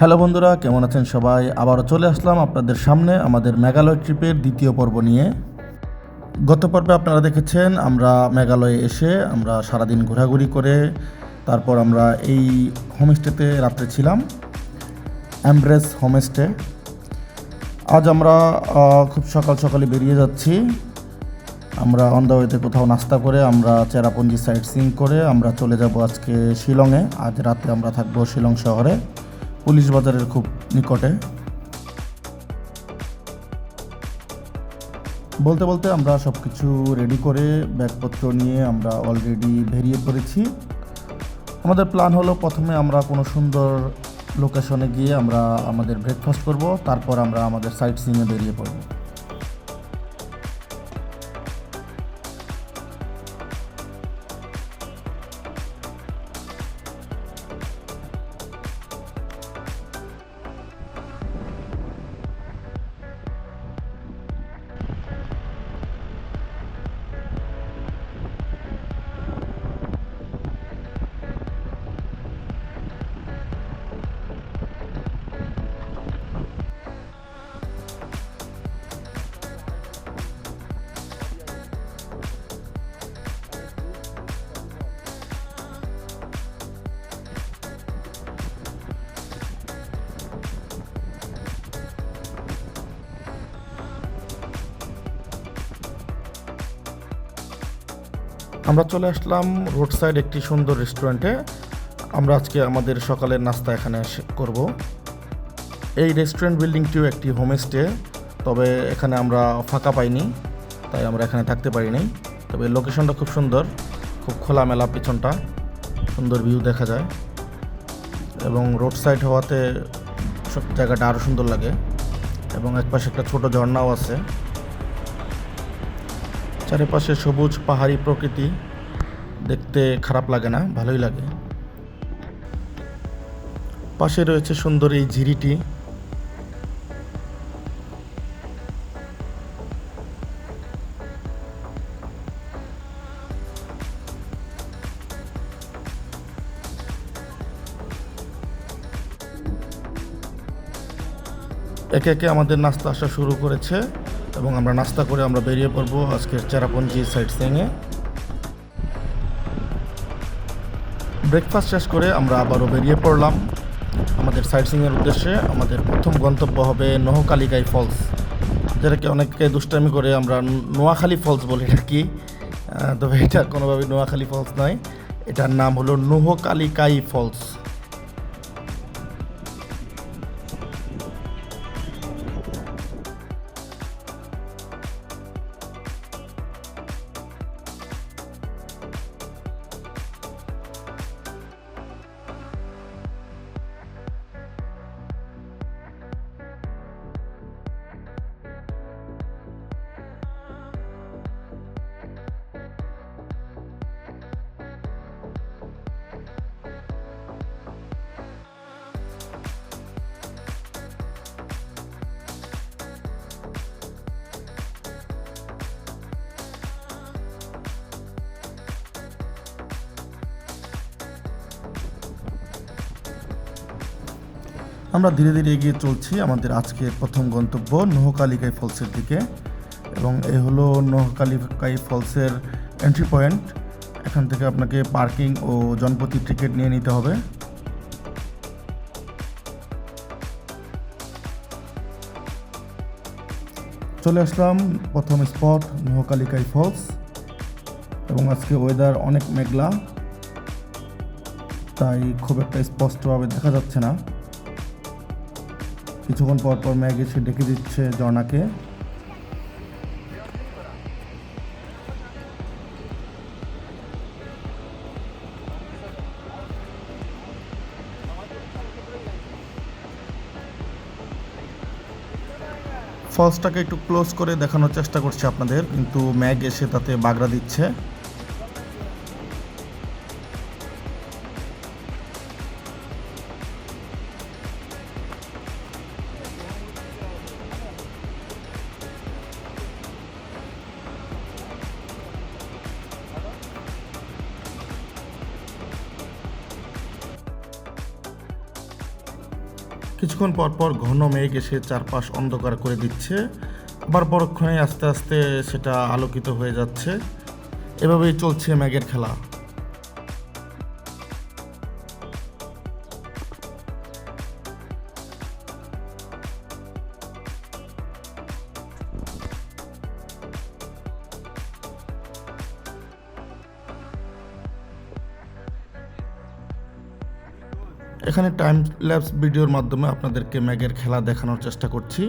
Hello বন্ধুরা, কেমন আছেন সবাই? আবারও চলে আসলাম আপনাদের সামনে আমাদের মেঘালয় ট্রিপের দ্বিতীয় পর্ব নিয়ে। গত পর্বে আপনারা দেখেছেন, আমরা মেঘালয়ে এসে আমরা সারাদিন ঘোরাঘুরি করে তারপর আমরা এই হোমস্টেতে রাত্রে ছিলাম অ্যাম্ব্রেস হোমস্টে আজ আমরা খুব সকাল সকালে বেরিয়ে যাচ্ছি। আমরা অন দ্য ওয়েতে কোথাও নাস্তা করে আমরা চেরাপুঞ্জি সাইট সিং করে আমরা চলে যাব আজকে শিলংয়ে। আজ রাতে আমরা থাকব শিলং শহরে। পুলিশ বাজারের খুব নিকটে। বলতে বলতে আমরা সব কিছু রেডি করে ব্যাগপত্র নিয়ে আমরা অলরেডি বেরিয়ে পড়েছি। আমাদের প্ল্যান হলো প্রথমে আমরা কোনো সুন্দর লোকেশনে গিয়ে আমরা আমাদের ব্রেকফাস্ট করব, তারপর আমরা আমাদের সাইট সিংয়ে বেরিয়ে পড়ব। আমরা চলে আসলাম রোড সাইড একটি সুন্দর রেস্টুরেন্টে আমরা আজকে আমাদের সকালের নাস্তা এখানে করব। এই রেস্টুরেন্ট বিল্ডিংটিও একটি হোমস্টে তবে এখানে আমরা ফাঁকা পাইনি, তাই আমরা এখানে থাকতে পারিনি তবে লোকেশনটা খুব সুন্দর, খুব খোলামেলা পিছনটা, সুন্দর ভিউ দেখা যায়। এবং রোড সাইড হওয়াতে সব জায়গাটা আরও সুন্দর লাগে। এবং একপাশে একটা ছোট ঝর্ণাও আছে। চারিপাশে সবুজ পাহাড়ি প্রকৃতি। দেখতে খারাপ লাগে না, ভালোই লাগে। পাশে রয়েছে সুন্দর এই ঝিরিটি। একে একে আমাদের নাস্তা আসা শুরু করেছে এবং আমরা নাস্তা করে আমরা বেরিয়ে পড়ব আজকের চেরাপুঞ্জি সাইট সিংয়ে ব্রেকফাস্ট শেষ করে আমরা আবারও বেরিয়ে পড়লাম। আমাদের সাইট সিংয়ের উদ্দেশ্যে আমাদের প্রথম গন্তব্য হবে নোহকালিকাই ফলস যেটাকে অনেককে দুষ্টামি করে আমরা নোয়াখালী ফলস বলি থাকি তবে এটা কোনোভাবেই নোয়াখালী ফলস নয়। এটার নাম হলো নোহকালিকাই ফলস আমরা ধীরে ধীরে এগিয়ে চলছি আমাদের আজকের প্রথম গন্তব্য নহকালিকাই ফলসের দিকে। এবং এ হলো নহকালিকাই ফলসের এন্ট্রি পয়েন্ট এখান থেকে আপনাকে পার্কিং ও জনপ্রতি টিকিট নিয়ে নিতে হবে। চলে আসলাম প্রথম স্পট নহকালিকাই ফলস। এবং আজকে ওয়েদার অনেক মেঘলা। তাই খুব একটা স্পষ্টভাবে দেখা যাচ্ছে না। কিছুক্ষণ পর পর মেঘ এসে ডেকে দিচ্ছে ঝর্ণাকে ফলসটাকে একটু ক্লোজ করে দেখানোর চেষ্টা করছি আপনাদের, কিন্তু ম্যাগ এসে তাতে বাগড়া দিচ্ছে। কিছুক্ষণ পর পর ঘন মেঘ এসে চারপাশ অন্ধকার করে দিচ্ছে। আবার পরক্ষণে আস্তে আস্তে সেটা আলোকিত হয়ে যাচ্ছে। এভাবেই চলছে মেঘের খেলা। এখানে টাইম ল্যাপস ভিডিওর মাধ্যমে আপনাদেরকে ম্যাগের খেলা দেখানোর চেষ্টা করছি।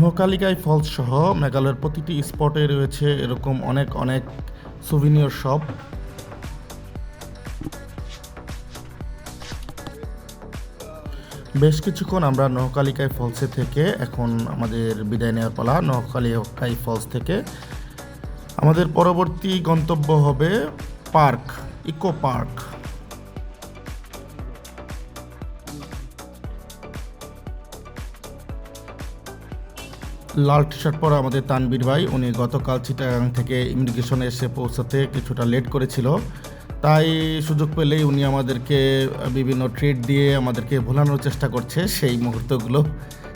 নোকালিকাই ফলস সহ মেঘালয়ের প্রতিটি স্পটে রয়েছে এরকম অনেক অনেক সুভিনিয়র শপ বেশ কিছুক্ষণ আমরা নহকালিকাই ফলসে থেকে এখন আমাদের বিদায় নেওয়ার পালা নহকালিকাই ফলস থেকে। আমাদের পরবর্তী গন্তব্য হবে পার্ক, ইকো পার্ক। লাল টি শার্ট পরা আমাদের তানবীর ভাই। উনি গতকাল চিটাগাং থেকে ইমিগ্রেশনে এসে পৌঁছাতে কিছুটা লেট করেছিল। তাই সুযোগ পেলেই উনি আমাদেরকে বিভিন্ন ট্রিট দিয়ে আমাদেরকে ভোলানোর চেষ্টা করছে সেই মুহূর্তগুলো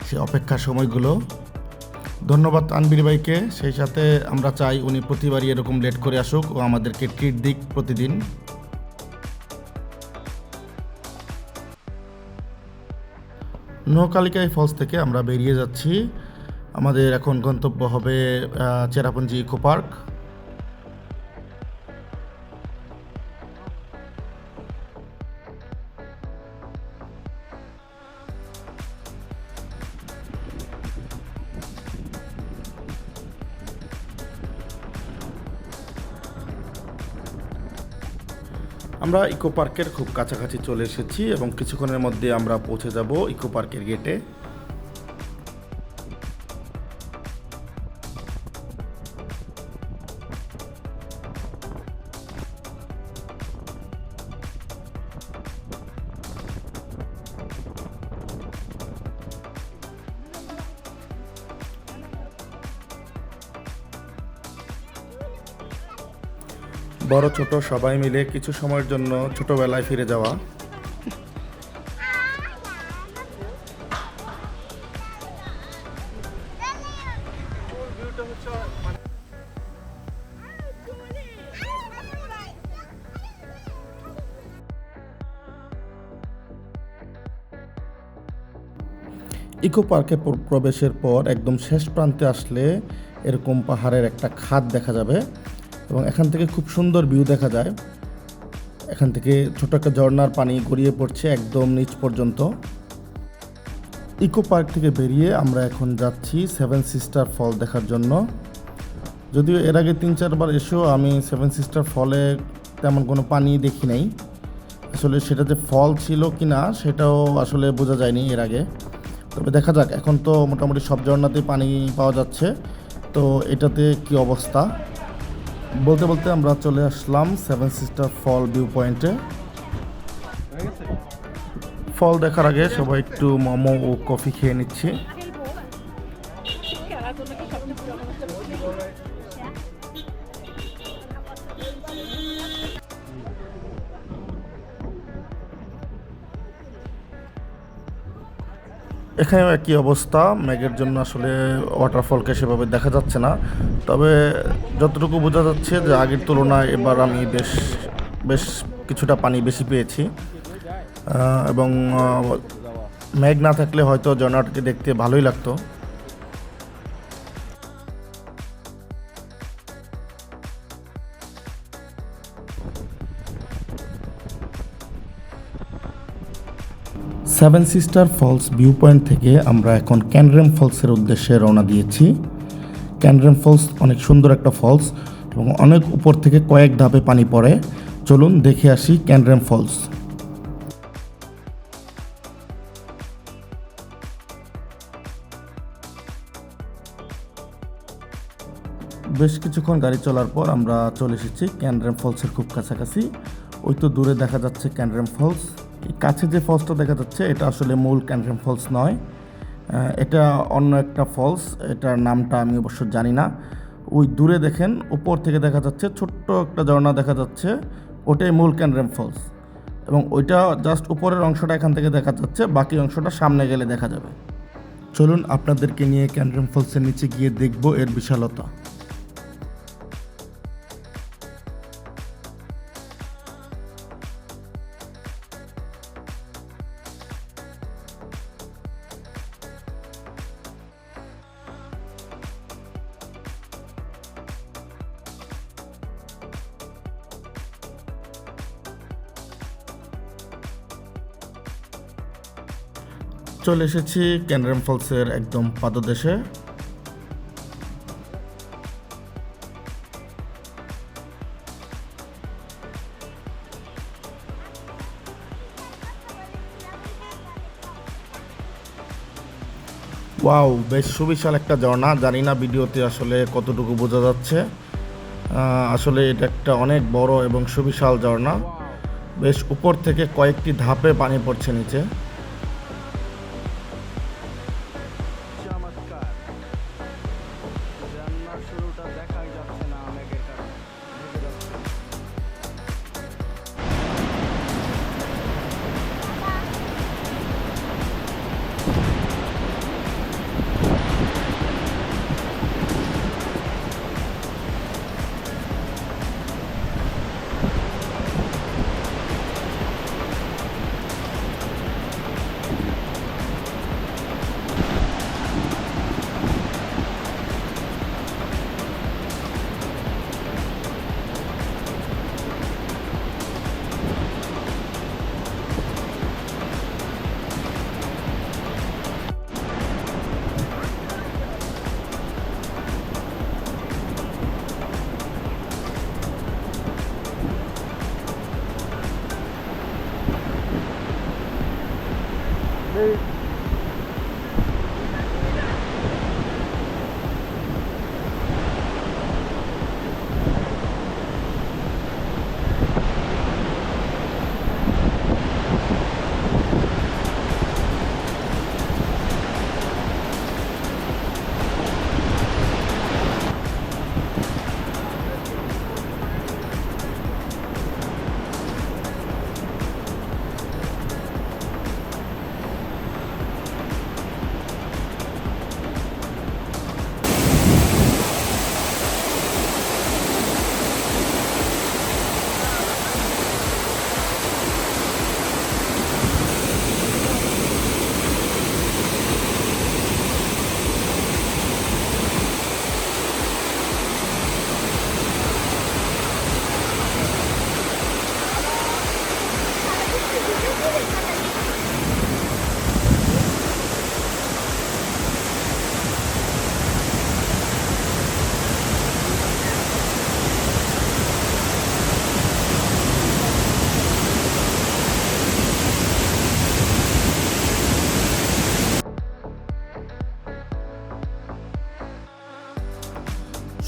সেই অপেক্ষার সময়গুলো। ধন্যবাদ তানবীর ভাইকে। সেই সাথে আমরা চাই উনি প্রতিবারই এরকম লেট করে আসুক ও আমাদেরকে ট্রিট দিক প্রতিদিন। নৌকালিকাই ফলস থেকে আমরা বেরিয়ে যাচ্ছি। আমাদের এখন গন্তব্য হবে চেরাপুঞ্জি ইকো পার্ক। আমরা ইকো পার্কের খুব কাছাকাছি চলে এসেছি এবং কিছুক্ষণের মধ্যে আমরা পৌঁছে যাব ইকো পার্কের গেটে। বড় ছোট সবাই মিলে কিছু সময়ের জন্য ছোটবেলায় ফিরে যাওয়া। ইকো পার্কে প্রবেশের পর একদম শেষ প্রান্তে আসলে এরকম পাহাড়ের একটা খাদ দেখা যাবে। এবং এখান থেকে খুব সুন্দর ভিউ দেখা যায়। এখান থেকে ছোট একটা ঝর্ণার পানি গড়িয়ে পড়ছে একদম নিচ পর্যন্ত। ইকো পার্ক থেকে বেরিয়ে আমরা এখন যাচ্ছি সেভেন সিস্টার ফল দেখার জন্য। যদিও এর আগে তিন, চারবার এসেও আমি সেভেন সিস্টার ফলে তেমন কোনো পানি দেখি নাই। আসলে সেটা যে ফল ছিল কি না সেটাও আসলে বোঝা যায়নি এর আগে। তবে দেখা যাক, এখন তো মোটামুটি সব ঝর্ণাতেই পানি পাওয়া যাচ্ছে। তো এটাতে কি অবস্থা? বলতে বলতে আমরা চলে আসলাম সেভেন সিস্টার ফল ভিউ পয়েন্টে ফল দেখার আগে সবাই একটু মোমো ও কফি খেয়ে নিচ্ছি। এখানেও একই অবস্থা। ম্যাগের জন্য আসলে ওয়াটারফলকে সেভাবে দেখা যাচ্ছে না। তবে যতটুকু বোঝা যাচ্ছে যে আগের তুলনায় এবার আমি বেশ বেশ কিছুটা পানি বেশি পেয়েছি। এবং ম্যাগ না থাকলে হয়তো জর্নাটকে দেখতে ভালোই লাগতো। Seven sister falls view point থেকে আমরা এখন ক্যানরেম ফলসের উদ্দেশ্যে রওনা দিয়েছি। ক্যানরেম ফলস অনেক সুন্দর একটা ফলস এবং অনেক উপর থেকে কয়েক ধাপে পানি পড়ে। চলুন দেখে আসি ক্যানরেম ফলস বেশ কিছুক্ষণ গাড়ি চলার পর আমরা চলে এসেছি ক্যানরেম ফলসের খুব কাছাকাছি। ওই তো দূরে দেখা যাচ্ছে ক্যানরেম ফলস কাছে যে ফলসটা দেখা যাচ্ছে, এটা আসলে মূল ক্যানরেম ফলস নয়। এটা অন্য একটা ফলস এটার নামটা আমি অবশ্য জানি না। ওই দূরে দেখেন, উপর থেকে দেখা যাচ্ছে, ছোট্ট একটা ঝর্ণা দেখা যাচ্ছে, ওটাই মূল ক্যানরেম ফলস এবং ওইটা জাস্ট উপরের অংশটা এখান থেকে দেখা যাচ্ছে, বাকি অংশটা সামনে গেলে দেখা যাবে। চলুন আপনাদেরকে নিয়ে ক্যান্ড্রেম ফলসের নিচে গিয়ে দেখব এর বিশালতা। চলে এসেছি ক্যান্ড্রেম ফলসের একদম পাদদেশে। ওয়াও, বেশ সুবিশাল একটা ঝর্ণা। জানি না ভিডিওতে আসলে কতটুকু বোঝা যাচ্ছে। আসলে এটা একটা অনেক বড় এবং সুবিশাল ঝর্ণা। বেশ উপর থেকে কয়েকটি ধাপে পানি পড়ছে নিচে।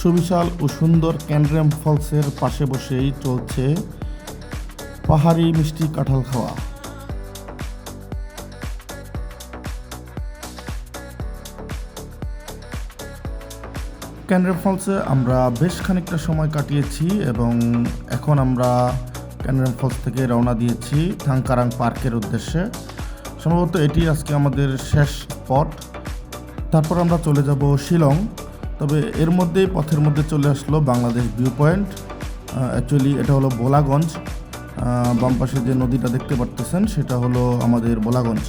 সুবিশাল ও সুন্দর ক্যান্ড্রাম ফলসের পাশে বসেই চলছে পাহাড়ি মিষ্টি কাঁঠাল খাওয়া। ক্যান্ড্রাম ফলসে আমরা বেশ খানিকটা সময় কাটিয়েছি এবং এখন আমরা ক্যান্ড্রাম ফলস থেকে রওনা দিয়েছি থাংকারাং পার্কের উদ্দেশ্যে। সম্ভবত এটি আজকে আমাদের শেষ স্পট। তারপর আমরা চলে যাব শিলং। তবে এর মধ্যেই পথের মধ্যে চলে আসলো বাংলাদেশ ভিউ পয়েন্ট অ্যাকচুয়ালি এটা হলো ভোলাগঞ্জ। আহ, বাম পাশে যে নদীটা দেখতে পারতেছেন সেটা হলো আমাদের ভোলাগঞ্জ।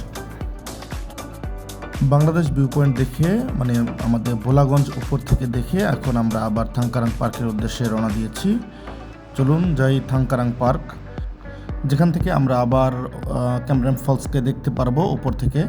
বাংলাদেশ ভিউ পয়েন্ট দেখে মানে আমাদের ভোলাগঞ্জ উপর থেকে দেখে এখন আমরা আবার থাংকারাং পার্কের উদ্দেশ্যে রওনা দিয়েছি। চলুন যাই থাংকারাং পার্ক। যেখান থেকে আমরা আবার ক্যামরাম ফলসকে দেখতে পারব উপর থেকে।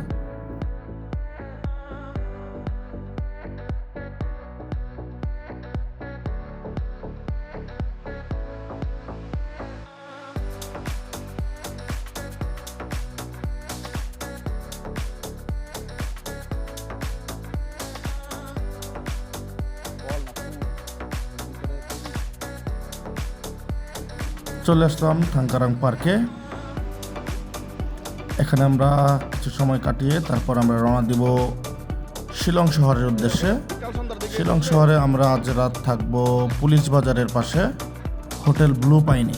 চলে আসলাম থাঙ্কারাং পার্কে। এখানে আমরা কিছু সময় কাটিয়ে তারপর আমরা রওনা দিব শিলং শহরের উদ্দেশ্যে। শিলং শহরে আমরা আজ রাত থাকব পুলিশ বাজারের পাশে, হোটেল ব্লু পাইনি।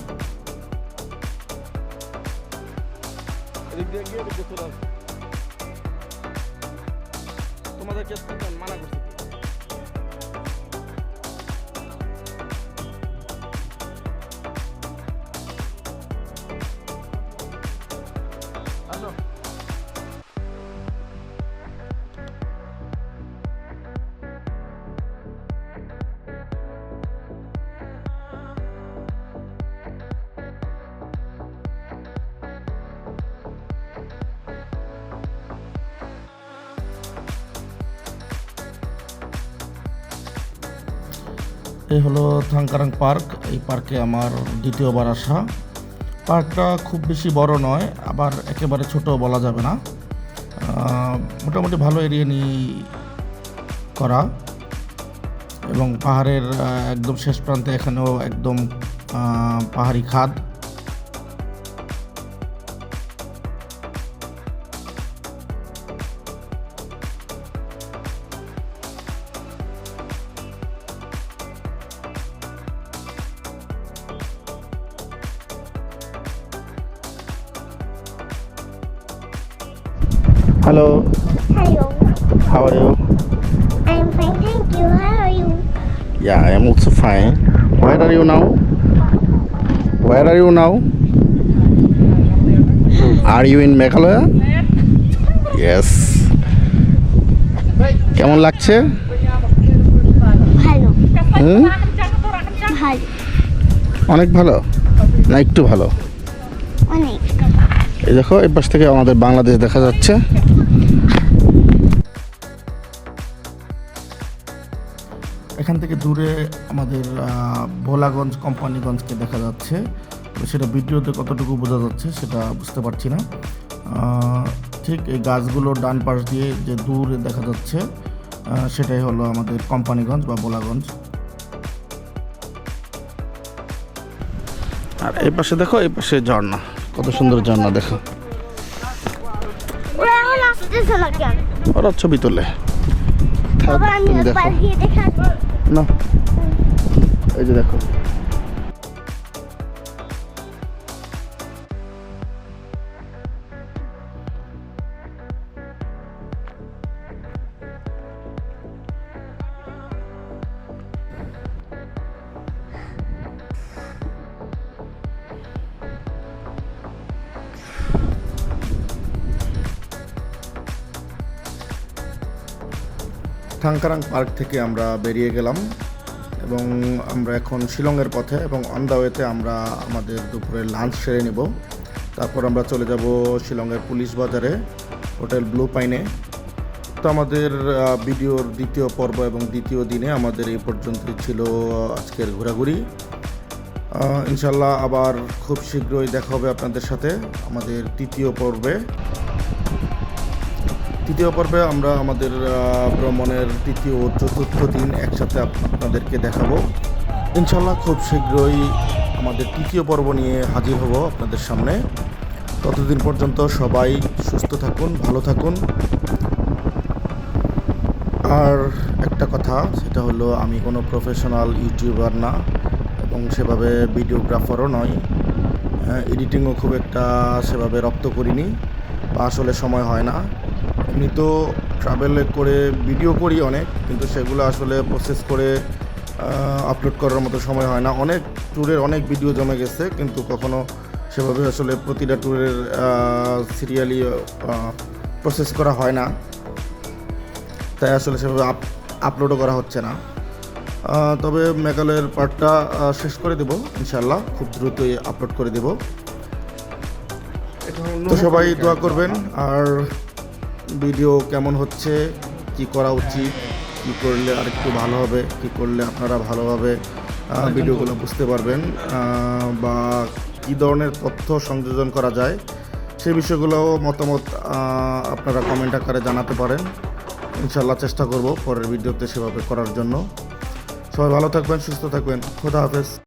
এই হলো থাংকারাং পার্ক। এই পার্কে আমার দ্বিতীয়বার আসা। পার্কটা খুব বেশি বড় নয়, আবার একেবারে ছোট বলা যাবে না। মোটামুটি ভালো এরিয়া নিয়ে করা। এবং পাহাড়ের একদম শেষ প্রান্তে এখানেও একদম পাহাড়ি খাদ। Hello Hello, how are you I'm fine, thank you. How are you? Yeah, I am also fine. Where are you now? Where are you now? Are you in Meghalaya? Yes. কেমন লাগছে ভালো হুম ভালো অনেক ভালো না একটু ভালো অনেক এই দেখো এই পাশ থেকে আমাদের বাংলাদেশ দেখা যাচ্ছে এখান থেকে দূরে আমাদের আহ, ভোলাগঞ্জ কোম্পানিগঞ্জকে দেখা যাচ্ছে। তো সেটা ভিডিওতে কতটুকু বোঝা যাচ্ছে সেটা বুঝতে পারছি না। আহ, ঠিক এই গাছগুলোর ডান পাশ দিয়ে যে দূরে দেখা যাচ্ছে আহ, সেটাই হলো আমাদের কোম্পানিগঞ্জ বা ভোলাগঞ্জ। আর এই পাশে দেখো এই পাশে ঝর্ণা। কত সুন্দর ঝর্ণা দেখো। ওরা ছবি তোলে। দেখা। না এই যে দেখো। থাংকারাং পার্ক থেকে আমরা বেরিয়ে গেলাম এবং আমরা এখন শিলংয়ের পথে এবং অন ওয়েতে আমরা আমাদের দুপুরে লাঞ্চ সেরে নেব। তারপর আমরা চলে যাব শিলংয়ের পুলিশ বাজারে, হোটেল ব্লু পাইনে তো আমাদের ভিডিওর দ্বিতীয় পর্ব এবং দ্বিতীয় দিনে আমাদের এই পর্যন্তই ছিল আজকের ঘোরাঘুরি। ইনশাল্লাহ আবার খুব শীঘ্রই দেখা হবে আপনাদের সাথে আমাদের তৃতীয় পর্বে। তৃতীয় পর্বে আমরা আমাদের ভ্রমণের তৃতীয় ও চতুর্থ দিন একসাথে আপনাদেরকে দেখাবো। ইনশাল্লাহ খুব শীঘ্রই আমাদের তৃতীয় পর্ব নিয়ে হাজির হব আপনাদের সামনে। ততদিন পর্যন্ত সবাই সুস্থ থাকুন, ভালো থাকুন। আর একটা কথা, সেটা হলো আমি কোনো প্রফেশনাল ইউটিউবার না এবং সেভাবে ভিডিওগ্রাফারও নয় এডিটিংও খুব একটা সেভাবে রপ্ত করিনি বা আসলে সময় হয় না। এমনি তো ট্রাভেলে করে ভিডিও করি অনেক কিন্তু সেগুলো আসলে প্রসেস করে আপলোড করার মতো সময় হয় না। অনেক ট্যুরের অনেক ভিডিও জমে গেছে কিন্তু কখনো সেভাবে আসলে প্রতিটা ট্যুরের সিরিয়ালি প্রসেস করা হয় না। তাই আসলে সেভাবে আপ আপলোডও করা হচ্ছে না। তবে মেঘালয়ের পার্টটা শেষ করে দেব ইনশাল্লাহ খুব দ্রুতই আপলোড করে দেব। তো সবাই দোয়া করবেন আর ভিডিও কেমন হচ্ছে কি করা উচিত কি করলে আরেকটু ভালো হবে কি করলে আপনারা ভালোভাবে ভিডিওগুলো বুঝতে পারবেন বা কী ধরনের তথ্য সংযোজন করা যায় সেই বিষয়গুলো মতামত আপনারা কমেন্ট আকারে জানাতে পারেন। ইনশাল্লাহ চেষ্টা করব পরের ভিডিওতে সেভাবে করার জন্য। সবাই ভালো থাকবেন সুস্থ থাকবেন। খোদা হাফেজ।